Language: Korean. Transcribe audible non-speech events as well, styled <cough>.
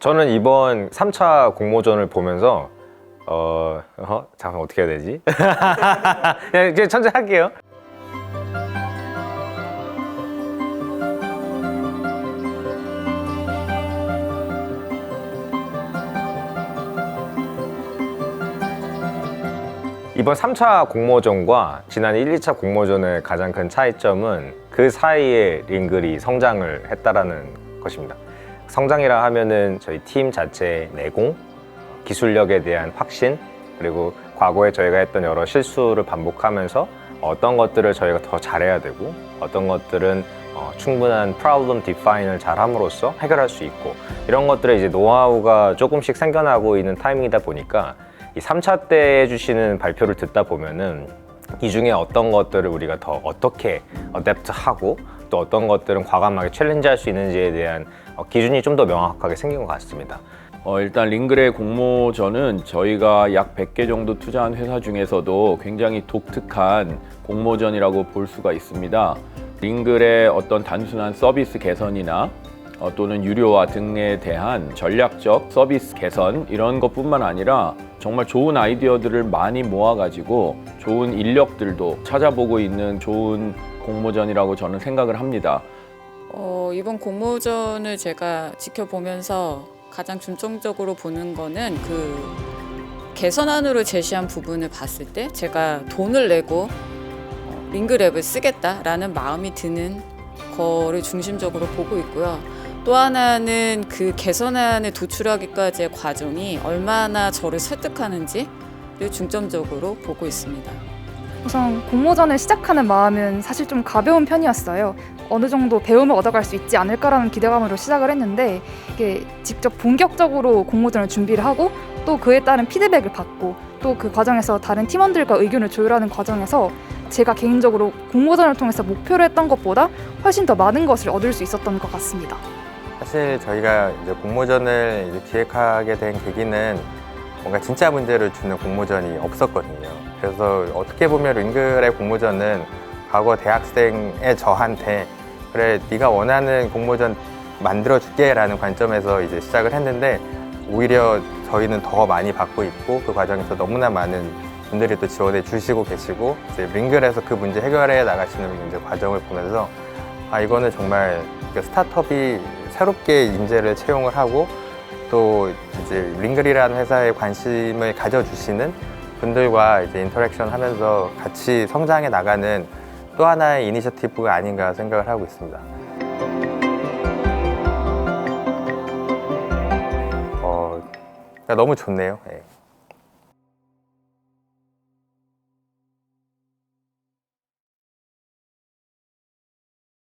저는 이번 3차 공모전을 보면서 어, 어 잠깐 어떻게 해야 되지? 그냥 <laughs> 이제 천천히 할게요. 이번 3차 공모전과 지난 1, 2차 공모전의 가장 큰 차이점은 그 사이에 링글이 성장을 했다라는 것입니다. 성장이라 하면은 저희 팀 자체의 내공, 기술력에 대한 확신, 그리고 과거에 저희가 했던 여러 실수를 반복하면서 어떤 것들을 저희가 더 잘해야 되고 어떤 것들은 어, 충분한 problem define을 잘 함으로써 해결할 수 있고 이런 것들의 이제 노하우가 조금씩 생겨나고 있는 타이밍이다 보니까 이 3차 때 해주시는 발표를 듣다 보면은 이 중에 어떤 것들을 우리가 더 어떻게 어댑트하고 또 어떤 것들은 과감하게 챌린지할 수 있는지에 대한 어, 기준이 좀 더 명확하게 생긴 것 같습니다. 어, 일단 링글의 공모전은 저희가 약 100개 정도 투자한 회사 중에서도 굉장히 독특한 공모전이라고 볼 수가 있습니다. 링글의 어떤 단순한 서비스 개선이나 어, 또는 유료화 등에 대한 전략적 서비스 개선 이런 것뿐만 아니라 정말 좋은 아이디어들을 많이 모아가지고 좋은 인력들도 찾아보고 있는 좋은 공모전이라고 저는 생각을 합니다. 어, 이번 공모전을 제가 지켜보면서 가장 중점적으로 보는 거는 그 개선안으로 제시한 부분을 봤을 때 제가 돈을 내고 어, 링그랩을 쓰겠다라는 마음이 드는 거를 중심적으로 보고 있고요. 또 하나는 그 개선안을 도출하기까지의 과정이 얼마나 저를 설득하는지를 중점적으로 보고 있습니다. 우선 공모전을 시작하는 마음은 사실 좀 가벼운 편이었어요. 어느 정도 배움을 얻어갈 수 있지 않을까라는 기대감으로 시작을 했는데 이게 직접 본격적으로 공모전을 준비를 하고 또 그에 따른 피드백을 받고 또 그 과정에서 다른 팀원들과 의견을 조율하는 과정에서 제가 개인적으로 공모전을 통해서 목표로 했던 것보다 훨씬 더 많은 것을 얻을 수 있었던 것 같습니다. 사실 저희가 이제 공모전을 이제 기획하게 된 계기는 뭔가 진짜 문제를 주는 공모전이 없었거든요. 그래서 어떻게 보면 링글의 공모전은 과거 대학생의 저한테 그래 네가 원하는 공모전 만들어 줄게 라는 관점에서 이제 시작을 했는데 오히려 저희는 더 많이 받고 있고 그 과정에서 너무나 많은 분들이 또 지원해 주시고 계시고 이제 링글에서 그 문제 해결해 나가시는 이제 과정을 보면서 아 이거는 정말 그 스타트업이 새롭게 인재를 채용을 하고 또 이제 링글이라는 회사에 관심을 가져주시는 분들과 이제 인터랙션 하면서 같이 성장해 나가는 또 하나의 이니셔티브가 아닌가 생각을 하고 있습니다. 어, 그러니까 너무 좋네요. 예.